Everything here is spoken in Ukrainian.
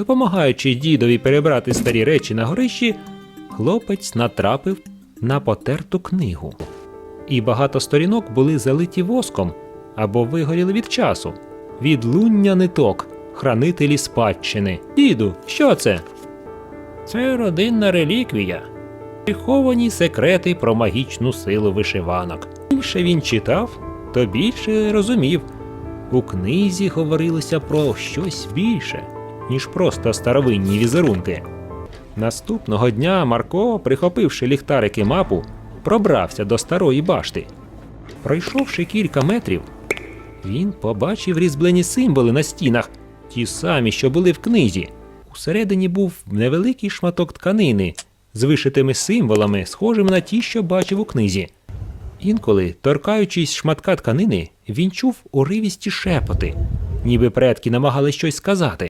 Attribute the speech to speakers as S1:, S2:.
S1: Допомагаючи дідові перебрати старі речі на горищі, хлопець натрапив на потерту книгу. І багато сторінок були залиті воском або вигоріли від часу. Відлуння ниток, хранителі спадщини. Діду, що це? Це родинна реліквія. Приховані секрети про магічну силу вишиванок. Більше він читав, то більше розумів. У книзі говорилося про щось більше, ніж просто старовинні візерунки. Наступного дня Марко, прихопивши ліхтарик і мапу, пробрався до старої башти. Пройшовши кілька метрів, він побачив різьблені символи на стінах, ті самі, що були в книзі. Усередині був невеликий шматок тканини з вишитими символами, схожими на ті, що бачив у книзі. Інколи, торкаючись шматка тканини, він чув уривісті шепоти, ніби предки намагались щось сказати.